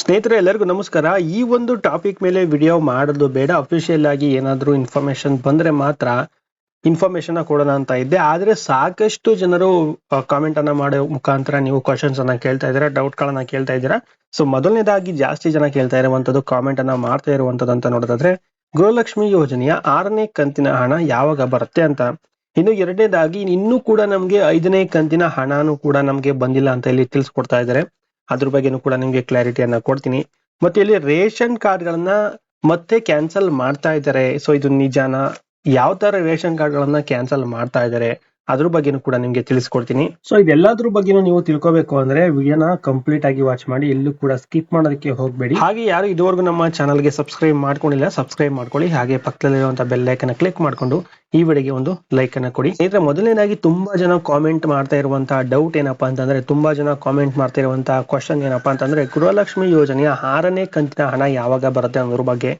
ಸ್ನೇಹಿತರೆ, ಎಲ್ಲರಿಗೂ ನಮಸ್ಕಾರ. ಈ ಒಂದು ಟಾಪಿಕ್ ಮೇಲೆ ವಿಡಿಯೋ ಮಾಡೋದು ಬೇಡ. ಅಫಿಷಿಯಲ್ ಆಗಿ ಏನಾದರೂ ಇನ್ಫಾರ್ಮೇಶನ್ ಬಂದ್ರೆ ಮಾತ್ರ ಇನ್ಫಾರ್ಮೇಶನ್ ಕೊಡೋಣ ಅಂತ ಇದ್ದೆ. ಆದ್ರೆ ಸಾಕಷ್ಟು ಜನರು ಕಾಮೆಂಟ್ ಅನ್ನ ಮಾಡೋ ಮುಖಾಂತರ ನೀವು ಕ್ವಶನ್ಸ್ ಅನ್ನ ಕೇಳ್ತಾ ಇದ್ದೀರಾ ಡೌಟ್ ಗಳನ್ನ ಕೇಳ್ತಾ ಇದ್ದೀರಾ. ಸೊ ಮೊದಲನೇದಾಗಿ ಜಾಸ್ತಿ ಜನ ಕೇಳ್ತಾ ಇರುವಂತದ್ದು ಕಾಮೆಂಟ್ ಅನ್ನ ಮಾಡ್ತಾ ಇರುವಂತದ್ದು ಅಂತ ನೋಡೋದಾದ್ರೆ, ಗೃಹಲಕ್ಷ್ಮಿ ಯೋಜನೆಯ ಆರನೇ ಕಂತಿನ ಹಣ ಯಾವಾಗ ಬರುತ್ತೆ ಅಂತ. ಇನ್ನು ಎರಡನೇದಾಗಿ, ಇನ್ನೂ ಕೂಡ ನಮ್ಗೆ ಐದನೇ ಕಂತಿನ ಹಣನೂ ಕೂಡ ನಮ್ಗೆ ಬಂದಿಲ್ಲ ಅಂತ ಇಲ್ಲಿ ತಿಳಿಸ್ಕೊಡ್ತಾ ಇದ್ದಾರೆ. ಅದ್ರ ಬಗ್ಗೆನೂ ಕೂಡ ನಿಮ್ಗೆ ಕ್ಲಾರಿಟಿಯನ್ನ ಕೊಡ್ತೀನಿ. ಮತ್ತೆ ಇಲ್ಲಿ ರೇಷನ್ ಕಾರ್ಡ್ ಗಳನ್ನ ಮತ್ತೆ ಕ್ಯಾನ್ಸಲ್ ಮಾಡ್ತಾ ಇದ್ದಾರೆ. ಸೊ ಇದು ನಿಜಾನ? ಯಾವ ತರ ರೇಷನ್ ಕಾರ್ಡ್ ಗಳನ್ನ ಕ್ಯಾನ್ಸಲ್ ಮಾಡ್ತಾ ಇದ್ದಾರೆ? ಅದ್ರ ಬಗ್ಗೆನೂ ಕೂಡ ನಿಮ್ಗೆ ತಿಳಿಸ್ಕೊಡ್ತೀನಿ. ಸೊ ಇದೆಲ್ಲದ್ರ ಬಗ್ಗೆನೂ ನೀವು ತಿಳ್ಕೊಬೇಕು ಅಂದ್ರೆ ವಿಡಿಯೋನ ಕಂಪ್ಲೀಟ್ ಆಗಿ ವಾಚ್ ಮಾಡಿ, ಎಲ್ಲೂ ಕೂಡ ಸ್ಕಿಪ್ ಮಾಡೋದಕ್ಕೆ ಹೋಗ್ಬೇಡಿ. ಹಾಗೆ ಯಾರು ಇದುವರೆಗೂ ನಮ್ಮ ಚಾನಲ್ಗೆ ಸಬ್ಸ್ಕ್ರೈಬ್ ಮಾಡ್ಕೊಂಡಿಲ್ಲ ಸಬ್ಸ್ಕ್ರೈಬ್ ಮಾಡ್ಕೊಳ್ಳಿ. ಹಾಗೆ ಪಕ್ಕದಲ್ಲಿರುವಂತಹ ಬೆಲ್ ಐಕನ್ ಕ್ಲಿಕ್ ಮಾಡ್ಕೊಂಡು ಈ ವಿಡಿಯೋಗೆ ಒಂದು ಲೈಕ್ ಅನ್ನ ಕೊಡಿ. ಸ್ನೇಹಿತರೆ, ಮೊದಲನೇದಾಗಿ ತುಂಬಾ ಜನ ಕಾಮೆಂಟ್ ಮಾಡ್ತಾ ಇರುವಂತಹ ಡೌಟ್ ಏನಪ್ಪಾ ಅಂತಂದ್ರೆ, ತುಂಬಾ ಜನ ಕಾಮೆಂಟ್ ಮಾಡ್ತಾ ಇರುವಂತಹ ಕ್ವಶನ್ ಏನಪ್ಪಾ ಅಂತಂದ್ರೆ, ಗೃಹಲಕ್ಷ್ಮಿ ಯೋಜನೆಯ ಆರನೇ ಕಂತಿನ ಹಣ ಯಾವಾಗ ಬರುತ್ತೆ ಅನ್ನೋದ್ರ ಬಗ್ಗೆ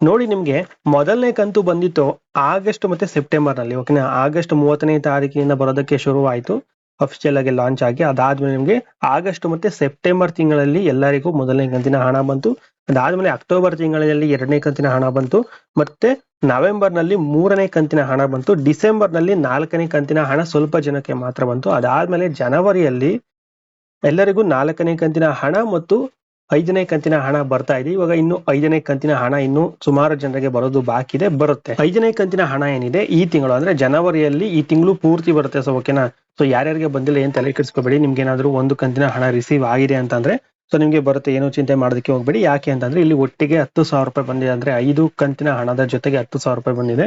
ನೋಡಿ ನಿಮ್ಗೆ ಮೊದಲನೇ ಕಂತು ಬಂದಿತ್ತು ಆಗಸ್ಟ್ ಮತ್ತೆ ಸೆಪ್ಟೆಂಬರ್ನಲ್ಲಿ ಓಕೆನಾ ಆಗಸ್ಟ್ ಮೂವತ್ತನೇ ತಾರೀಕಿನಿಂದ ಬರೋದಕ್ಕೆ ಶುರುವಾಯಿತು. ಅಫಿಷಿಯಲ್ ಆಗಿ ಲಾಂಚ್ ಆಗಿ. ಅದಾದ್ಮೇಲೆ ನಿಮ್ಗೆ ಆಗಸ್ಟ್ ಮತ್ತೆ ಸೆಪ್ಟೆಂಬರ್ ತಿಂಗಳಲ್ಲಿ ಎಲ್ಲರಿಗೂ ಮೊದಲನೇ ಕಂತಿನ ಹಣ ಬಂತು. ಅದಾದ್ಮೇಲೆ ಅಕ್ಟೋಬರ್ ತಿಂಗಳಲ್ಲಿ ಎರಡನೇ ಕಂತಿನ ಹಣ ಬಂತು. ಮತ್ತೆ ನವೆಂಬರ್ನಲ್ಲಿ ಮೂರನೇ ಕಂತಿನ ಹಣ ಬಂತು. ಡಿಸೆಂಬರ್ನಲ್ಲಿ ನಾಲ್ಕನೇ ಕಂತಿನ ಹಣ ಸ್ವಲ್ಪ ಜನಕ್ಕೆ ಮಾತ್ರ ಬಂತು. ಅದಾದ್ಮೇಲೆ ಜನವರಿಯಲ್ಲಿ ಎಲ್ಲರಿಗೂ ನಾಲ್ಕನೇ ಕಂತಿನ ಹಣ ಮತ್ತು ಐದನೇ ಕಂತಿನ ಹಣ ಬರ್ತಾ ಇದೆ. ಇವಾಗ ಇನ್ನು ಐದನೇ ಕಂತಿನ ಹಣ ಇನ್ನು ಸುಮಾರು ಜನರಿಗೆ ಬರೋದು ಬಾಕಿ ಇದೆ, ಬರುತ್ತೆ. ಐದನೇ ಕಂತಿನ ಹಣ ಏನಿದೆ? ಈ ತಿಂಗಳು ಅಂದ್ರೆ ಜನವರಿಯಲ್ಲಿ ಈ ತಿಂಗಳು ಪೂರ್ತಿ ಬರುತ್ತೆ ಸೊ ಓಕೆನಾ ಸೊ ಯಾರ್ಯಾರಿಗೆ ಬಂದಿಲ್ಲ ಏನ್ ತಲೆ ಕೆಡಿಸ್ಕೋಬೇಡಿ, ನಿಮ್ಗೆ ಏನಾದ್ರು ಒಂದು ಕಂತಿನ ಹಣ ರಿಸೀವ್ ಆಗಿದೆ ಅಂತಂದ್ರೆ ಸೊ ನಿಮ್ಗೆ ಬರುತ್ತೆ, ಏನು ಚಿಂತೆ ಮಾಡೋದಕ್ಕೆ ಹೋಗ್ಬೇಡಿ. ಯಾಕೆ ಅಂತಂದ್ರೆ, ಇಲ್ಲಿ ಒಟ್ಟಿಗೆ ಹತ್ತು ಸಾವಿರ ರೂಪಾಯಿ ಬಂದಿದೆ ಅಂದ್ರೆ ಐದು ಕಂತಿನ ಹಣದ ಜೊತೆಗೆ ಹತ್ತು ಸಾವಿರ ರೂಪಾಯಿ ಬಂದಿದೆ.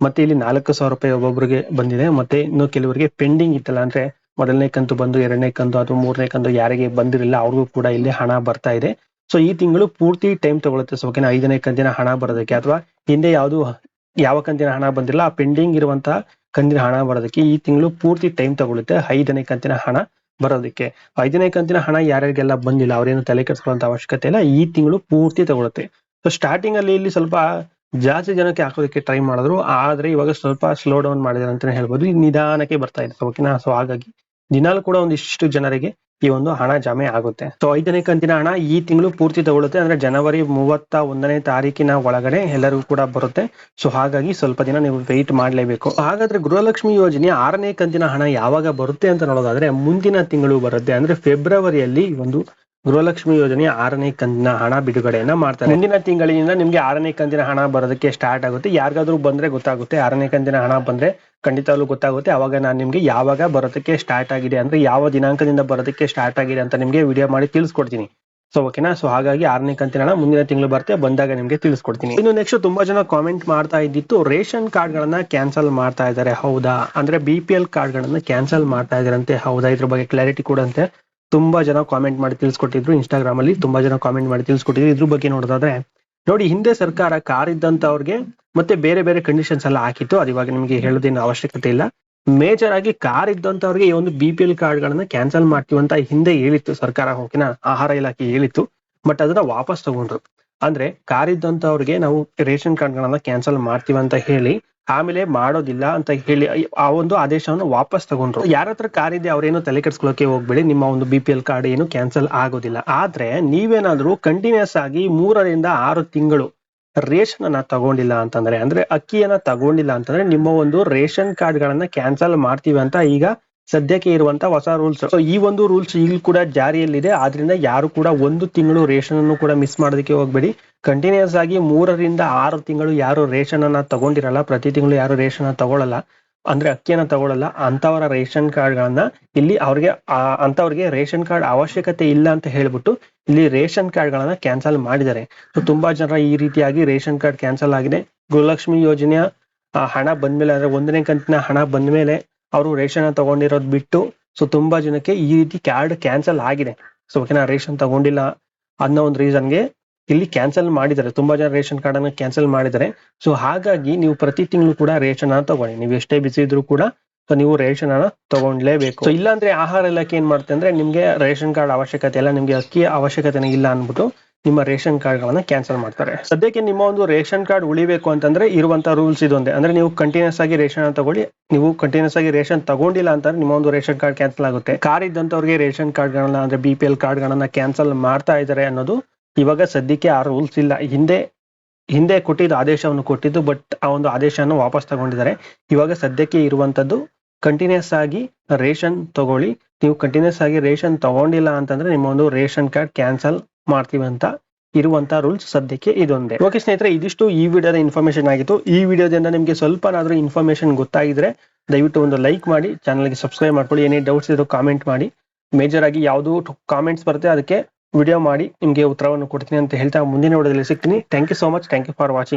ಮತ್ತೆ ಇಲ್ಲಿ ನಾಲ್ಕು ಸಾವಿರ ರೂಪಾಯಿ ಒಬ್ಬೊಬ್ಬರಿಗೆ ಬಂದಿದೆ. ಮತ್ತೆ ಇನ್ನು ಕೆಲವರಿಗೆ ಪೆಂಡಿಂಗ್ ಇತ್ತಲ್ಲ ಅಂದ್ರೆ ಮೊದಲನೇ ಕಂತು ಬಂದು ಎರಡನೇ ಕಂತು ಅಥವಾ ಮೂರನೇ ಕಂತು ಯಾರಿಗೆ ಬಂದಿರಲಿಲ್ಲ, ಅವ್ರಿಗೂ ಕೂಡ ಇಲ್ಲಿ ಹಣ ಬರ್ತಾ ಇದೆ. ಸೊ ಈ ತಿಂಗಳು ಪೂರ್ತಿ ಟೈಮ್ ತಗೊಳುತ್ತೆ. ಸೊ ಓಕೆನಾ ಐದನೇ ಕಂತಿನ ಹಣ ಬರೋದಕ್ಕೆ ಅಥವಾ ಹಿಂದೆ ಯಾವುದು, ಯಾವ ಕಂತಿನ ಹಣ ಬಂದಿಲ್ಲ ಆ ಪೆಂಡಿಂಗ್ ಇರುವಂತಹ ಕಂತಿನ ಹಣ ಬರೋದಕ್ಕೆ ಈ ತಿಂಗಳು ಪೂರ್ತಿ ಟೈಮ್ ತಗೊಳುತ್ತೆ, ಐದನೇ ಕಂತಿನ ಹಣ ಬರೋದಕ್ಕೆ. ಐದನೇ ಕಂತಿನ ಹಣ ಯಾರ್ಯಾರಿಗೆಲ್ಲ ಬಂದಿಲ್ಲ, ಅವ್ರೇನು ತಲೆ ಕೆಡಿಸ್ಕೊಳ್ಳುವಂತ ಅವಶ್ಯಕತೆ ಇಲ್ಲ, ಈ ತಿಂಗಳು ಪೂರ್ತಿ ತಗೊಳುತ್ತೆ. ಸೊ ಸ್ಟಾರ್ಟಿಂಗ್ ಅಲ್ಲಿ ಇಲ್ಲಿ ಸ್ವಲ್ಪ ಜಾಸ್ತಿ ಜನಕ್ಕೆ ಹಾಕೋದಕ್ಕೆ ಟ್ರೈ ಮಾಡಿದ್ರು, ಆದ್ರೆ ಇವಾಗ ಸ್ವಲ್ಪ ಸ್ಲೋ ಡೌನ್ ಮಾಡಿದಾರೆ ಅಂತಾನೆ ಹೇಳ್ಬೋದು. ನಿಧಾನಕ್ಕೆ ಬರ್ತಾ ಇದೆ. ಓಕೆನಾ ಸೊ ಹಾಗಾಗಿ ದಿನಾಲು ಕೂಡ ಒಂದಿಷ್ಟು ಜನರಿಗೆ ಈ ಒಂದು ಹಣ ಜಮೆ ಆಗುತ್ತೆ. ಸೊ ಐದನೇ ಕಂತಿನ ಹಣ ಈ ತಿಂಗಳು ಪೂರ್ತಿ ತಗೊಳ್ಳುತ್ತೆ. ಅಂದ್ರೆ ಜನವರಿ ಮೂವತ್ತ ಒಂದನೇ ತಾರೀಕಿನ ಒಳಗಡೆ ಎಲ್ಲರಿಗೂ ಕೂಡ ಬರುತ್ತೆ. ಸೊ ಹಾಗಾಗಿ ಸ್ವಲ್ಪ ದಿನ ನೀವು ವೆಯ್ಟ್ ಮಾಡಲೇಬೇಕು. ಹಾಗಾದ್ರೆ ಗೃಹಲಕ್ಷ್ಮಿ ಯೋಜನೆ ಆರನೇ ಕಂತಿನ ಹಣ ಯಾವಾಗ ಬರುತ್ತೆ ಅಂತ ನೋಡೋದಾದ್ರೆ ಮುಂದಿನ ತಿಂಗಳು ಬರುತ್ತೆ. ಅಂದ್ರೆ ಫೆಬ್ರವರಿಯಲ್ಲಿ ಒಂದು ಗೃಹಲಕ್ಷ್ಮಿ ಯೋಜನೆ ಆರನೇ ಕಂತಿನ ಹಣ ಬಿಡುಗಡೆಯನ್ನ ಮಾಡ್ತಾರೆ. ಮುಂದಿನ ತಿಂಗಳಿನಿಂದ ನಿಮ್ಗೆ ಆರನೇ ಕಂತಿನ ಹಣ ಬರೋದಕ್ಕೆ ಸ್ಟಾರ್ಟ್ ಆಗುತ್ತೆ. ಯಾರಿಗಾದ್ರೂ ಬಂದ್ರೆ ಗೊತ್ತಾಗುತ್ತೆ. ಆರನೇ ಕಂತಿನ ಹಣ ಬಂದ್ರೆ ಖಂಡಿತವಾಗ್ಲೂ ಗೊತ್ತಾಗುತ್ತೆ. ಅವಾಗ ನಾನು ನಿಮ್ಗೆ ಯಾವಾಗ ಬರೋದಕ್ಕೆ ಸ್ಟಾರ್ಟ್ ಆಗಿದೆ ಅಂದ್ರೆ ಯಾವ ದಿನಾಂಕದಿಂದ ಬರೋದಕ್ಕೆ ಸ್ಟಾರ್ಟ್ ಆಗಿದೆ ಅಂತ ನಿಮ್ಗೆ ವಿಡಿಯೋ ಮಾಡಿ ತಿಳಿಸ್ಕೊಡ್ತೀನಿ. ಸೊ ಓಕೆನಾ ಸೊ ಹಾಗಾಗಿ ಆರನೇ ಕಂತಿನ ಹಣ ಮುಂದಿನ ತಿಂಗಳು ಬರುತ್ತೆ. ಬಂದಾಗ ನಿಮ್ಗೆ ತಿಳಿಸ್ಕೊಡ್ತೀನಿ. ಇನ್ನು ನೆಕ್ಸ್ಟ್ ತುಂಬಾ ಜನ ಕಾಮೆಂಟ್ ಮಾಡ್ತಾ ಇದ್ದಿತ್ತು. ರೇಷನ್ ಕಾರ್ಡ್ ಗಳನ್ನ ಕ್ಯಾನ್ಸಲ್ ಮಾಡ್ತಾ ಇದ್ದಾರೆ. ಹೌದಾ? ಅಂದ್ರೆ ಬಿ ಪಿ ಕಾರ್ಡ್ ಗಳನ್ನ ಕ್ಯಾನ್ಸಲ್ ಮಾಡ್ತಾ ಇದಾರಂತೆ ಹೌದಾ? ಇದ್ರ ಬಗ್ಗೆ ಕ್ಲಾರಿಟಿ ಕೊಡಂತೆ. ತುಂಬಾ ಜನ ಕಾಮೆಂಟ್ ಮಾಡಿ ತಿಳಿಸ್ಕೊಟ್ಟಿದ್ರು ಇನ್ಸ್ಟಾಗ್ರಾಮ್ ಅಲ್ಲಿ, ತುಂಬಾ ಜನ ಕಾಮೆಂಟ್ ಮಾಡಿ ತಿಳಿಸ್ಕೊಟ್ಟಿದ್ರು. ಇದ್ರ ಬಗ್ಗೆ ನೋಡೋದಾದ್ರೆ, ನೋಡಿ ಹಿಂದೆ ಸರ್ಕಾರ ಕಾರ್ ಇದ್ದಂತವ್ರಿಗೆ ಮತ್ತೆ ಬೇರೆ ಬೇರೆ ಕಂಡೀಷನ್ಸ್ ಎಲ್ಲ ಹಾಕಿತ್ತು. ಅದು ಇವಾಗ ನಿಮಗೆ ಹೇಳೋದೇನು ಅವಶ್ಯಕತೆ ಇಲ್ಲ. ಮೇಜರ್ ಆಗಿ ಕಾರ್ ಇದ್ದಂತವ್ರಿಗೆ ಈ ಒಂದು ಬಿ ಕಾರ್ಡ್ ಗಳನ್ನ ಕ್ಯಾನ್ಸಲ್ ಮಾಡ್ತೀವಿ ಅಂತ ಹಿಂದೆ ಹೇಳಿತ್ತು ಸರ್ಕಾರ ಹೋಗಿನ ಆಹಾರ ಇಲಾಖೆ ಹೇಳಿತ್ತು. ಬಟ್ ಅದನ್ನ ವಾಪಸ್ ತಗೊಂಡ್ರು. ಅಂದ್ರೆ ಕಾರ್ ಇದ್ದಂತವ್ರಿಗೆ ನಾವು ರೇಷನ್ ಕಾರ್ಡ್ ಗಳನ್ನ ಕ್ಯಾನ್ಸಲ್ ಮಾಡ್ತೀವಿ ಅಂತ ಹೇಳಿ ಆಮೇಲೆ ಮಾಡೋದಿಲ್ಲ ಅಂತ ಹೇಳಿ ಆ ಒಂದು ಆದೇಶವನ್ನು ವಾಪಸ್ ತಗೊಂಡ್ರು. ಯಾರ ಹತ್ರ ಕಾರ್ ಇದೆ, ಅವ್ರೇನು ತಲೆ ಕೆಡ್ಸ್ಕೊಳ್ಳೋಕೆ ಹೋಗ್ಬೇಡಿ, ನಿಮ್ಮ ಒಂದು ಬಿ ಪಿ ಎಲ್ ಕಾರ್ಡ್ ಏನು ಕ್ಯಾನ್ಸಲ್ ಆಗೋದಿಲ್ಲ. ಆದ್ರೆ ನೀವೇನಾದ್ರೂ ಕಂಟಿನ್ಯೂಸ್ ಆಗಿ ಮೂರರಿಂದ ಆರು ತಿಂಗಳು ರೇಷನ್ ಅನ್ನ ತಗೊಂಡಿಲ್ಲ ಅಂತಂದ್ರೆ, ಅಂದ್ರೆ ಅಕ್ಕಿಯನ್ನ ತಗೊಂಡಿಲ್ಲ ಅಂತಂದ್ರೆ ನಿಮ್ಮ ಒಂದು ರೇಷನ್ ಕಾರ್ಡ್ ಗಳನ್ನ ಕ್ಯಾನ್ಸಲ್ ಮಾಡ್ತೀವಿ ಅಂತ ಈಗ ಸದ್ಯಕ್ಕೆ ಇರುವಂತ ಹೊಸ ರೂಲ್ಸ್ ಸೊ ಈ ಒಂದು ರೂಲ್ಸ್ ಇಲ್ಲಿ ಕೂಡ ಜಾರಿಯಲ್ಲಿದೆ. ಆದ್ರಿಂದ ಯಾರು ಕೂಡ ಒಂದು ತಿಂಗಳು ರೇಷನ್ ಅನ್ನು ಕೂಡ ಮಿಸ್ ಮಾಡೋದಕ್ಕೆ ಹೋಗ್ಬೇಡಿ. ಕಂಟಿನ್ಯೂಸ್ ಆಗಿ ಮೂರರಿಂದ ಆರು ತಿಂಗಳು ಯಾರು ರೇಷನ್ ಅನ್ನ ತಗೊಂಡಿರಲ್ಲ, ಪ್ರತಿ ತಿಂಗಳು ಯಾರು ರೇಷನ್ ತಗೊಳ್ಳಲ್ಲ ಅಂದ್ರೆ ಅಕ್ಕಿಯನ್ನ ತಗೊಳ್ಳಲ್ಲ ಅಂತವರ ರೇಷನ್ ಕಾರ್ಡ್ ಗಳನ್ನ ಇಲ್ಲಿ ಅವ್ರಿಗೆ ಅಂತವ್ರಿಗೆ ರೇಷನ್ ಕಾರ್ಡ್ ಅವಶ್ಯಕತೆ ಇಲ್ಲ ಅಂತ ಹೇಳ್ಬಿಟ್ಟು ಇಲ್ಲಿ ರೇಷನ್ ಕಾರ್ಡ್ ಗಳನ್ನ ಕ್ಯಾನ್ಸಲ್ ಮಾಡಿದ್ದಾರೆ. ಸೊ ತುಂಬಾ ಜನ ಈ ರೀತಿಯಾಗಿ ರೇಷನ್ ಕಾರ್ಡ್ ಕ್ಯಾನ್ಸಲ್ ಆಗಿದೆ. ಗೃಹಲಕ್ಷ್ಮಿ ಯೋಜನೆಯ ಹಣ ಬಂದ್ಮೇಲೆ, ಅಂದ್ರೆ ಒಂದನೇ ಕಂತಿನ ಹಣ ಬಂದ್ಮೇಲೆ ಅವರು ರೇಷನ್ ತಗೊಂಡಿರೋದ್ ಬಿಟ್ಟು ಸೊ ತುಂಬಾ ಜನಕ್ಕೆ ಈ ರೀತಿ ಕಾರ್ಡ್ ಕ್ಯಾನ್ಸಲ್ ಆಗಿದೆ. ಸೊ ಓಕೆನಾ ರೇಷನ್ ತಗೊಂಡಿಲ್ಲ ಅನ್ನೋ ಒಂದು ರೀಸನ್ಗೆ ಇಲ್ಲಿ ಕ್ಯಾನ್ಸಲ್ ಮಾಡಿದ್ದಾರೆ. ತುಂಬಾ ಜನ ರೇಷನ್ ಕಾರ್ಡ್ ಅನ್ನ ಕ್ಯಾನ್ಸಲ್ ಮಾಡಿದ್ದಾರೆ. ಸೊ ಹಾಗಾಗಿ ನೀವು ಪ್ರತಿ ತಿಂಗಳು ಕೂಡ ರೇಷನ್ ಅನ್ನ ತಗೊಳ್ಳಿ. ನೀವು ಎಷ್ಟೇ ಬಿಸಿ ಇದ್ರು ಕೂಡ ಸೊ ನೀವು ರೇಷನ್ ಅನ್ನ ತಗೊಂಡ್ಲೇಬೇಕು. ಸೊ ಇಲ್ಲಾಂದ್ರೆ ಆಹಾರ ಇಲಾಖೆ ಏನ್ ಮಾಡುತ್ತೆ ಅಂದ್ರೆ ನಿಮ್ಗೆ ರೇಷನ್ ಕಾರ್ಡ್ ಅವಶ್ಯಕತೆ ಇಲ್ಲ, ನಿಮ್ಗೆ ಅಕ್ಕಿ ಅವಶ್ಯಕತೆ ಇಲ್ಲ ಅನ್ಬಿಟ್ಟು ನಿಮ್ಮ ರೇಷನ್ ಕಾರ್ಡ್ ಗಳನ್ನ ಕ್ಯಾನ್ಸಲ್ ಮಾಡ್ತಾರೆ. ಸದ್ಯಕ್ಕೆ ನಿಮ್ಮ ಒಂದು ರೇಷನ್ ಕಾರ್ಡ್ ಉಳಿಬೇಕು ಅಂತಂದ್ರೆ ಇರುವಂತ ರೂಲ್ಸ್ ಇದೊಂದೇ. ಅಂದ್ರೆ ನೀವು ಕಂಟಿನ್ಯೂಸ್ ಆಗಿ ರೇಷನ್ ತಗೊಳ್ಳಿ. ನೀವು ಕಂಟಿನ್ಯೂಸ್ ಆಗಿ ರೇಷನ್ ತಗೊಂಡಿಲ್ಲ ಅಂತಂದ್ರೆ ನಿಮ್ಮ ಒಂದು ರೇಷನ್ ಕಾರ್ಡ್ ಕ್ಯಾನ್ಸಲ್ ಆಗುತ್ತೆ. ಕಾರ್ ಇದ್ದಂತವ್ರಿಗೆ ರೇಷನ್ ಕಾರ್ಡ್ ಗಳನ್ನ ಅಂದ್ರೆ ಬಿ ಪಿ ಎಲ್ ಕಾರ್ಡ್ ಗಳನ್ನ ಕ್ಯಾನ್ಸಲ್ ಮಾಡ್ತಾ ಇದ್ದಾರೆ ಅನ್ನೋದು ಇವಾಗ ಸದ್ಯಕ್ಕೆ ಆ ರೂಲ್ಸ್ ಇಲ್ಲ. ಹಿಂದೆ ಹಿಂದೆ ಕೊಟ್ಟಿದ್ದು ಆದೇಶವನ್ನು ಕೊಟ್ಟಿದ್ದು, ಬಟ್ ಆ ಒಂದು ಆದೇಶವನ್ನು ವಾಪಸ್ ತಗೊಂಡಿದ್ದಾರೆ. ಇವಾಗ ಸದ್ಯಕ್ಕೆ ಇರುವಂತದ್ದು ಕಂಟಿನ್ಯೂಸ್ ಆಗಿ ರೇಷನ್ ತಗೊಳ್ಳಿ. ನೀವು ಕಂಟಿನ್ಯೂಸ್ ಆಗಿ ರೇಷನ್ ತಗೊಂಡಿಲ್ಲ ಅಂತಂದ್ರೆ ನಿಮ್ಮ ಒಂದು ರೇಷನ್ ಕಾರ್ಡ್ ಕ್ಯಾನ್ಸಲ್ ಮಾಡ್ತೀವಿ ಅಂತ ಇರುವಂತ ರೂಲ್ಸ್ ಸದ್ಯಕ್ಕೆ ಇದೊಂದೇ. ಓಕೆ ಸ್ನೇಹಿತರೆ, ಇದಿಷ್ಟು ಈ ವಿಡಿಯೋದ ಇನ್ಫಾರ್ಮೇಶನ್ ಆಗಿತ್ತು. ಈ ವಿಡಿಯೋದಿಂದ ನಿಮಗೆ ಸ್ವಲ್ಪನಾದ್ರೂ ಇನ್ಫಾರ್ಮೇಶನ್ ಗೊತ್ತಾಗಿದ್ರೆ ದಯವಿಟ್ಟು ಒಂದು ಲೈಕ್ ಮಾಡಿ ಚಾನಲ್ಗೆ ಸಬ್ಸ್ಕ್ರೈಬ್ ಮಾಡ್ಕೊಳ್ಳಿ. ಏನೇ ಡೌಟ್ಸ್ ಇದ್ರು ಕಾಮೆಂಟ್ ಮಾಡಿ. ಮೇಜರ್ ಆಗಿ ಯಾವುದು ಕಾಮೆಂಟ್ಸ್ ಬರುತ್ತೆ, ಅದಕ್ಕೆ ವಿಡಿಯೋ ಮಾಡಿ, ನಿಮಗೆ ಉತ್ತರವನ್ನು ಕೊಡ್ತೀನಿ ಅಂತ ಹೇಳ್ತಾ ಮುಂದಿನ ವಿಡಿಯೋದಲ್ಲಿ ಸಿಗ್ತೀನಿ. Thank you so much thank you for watching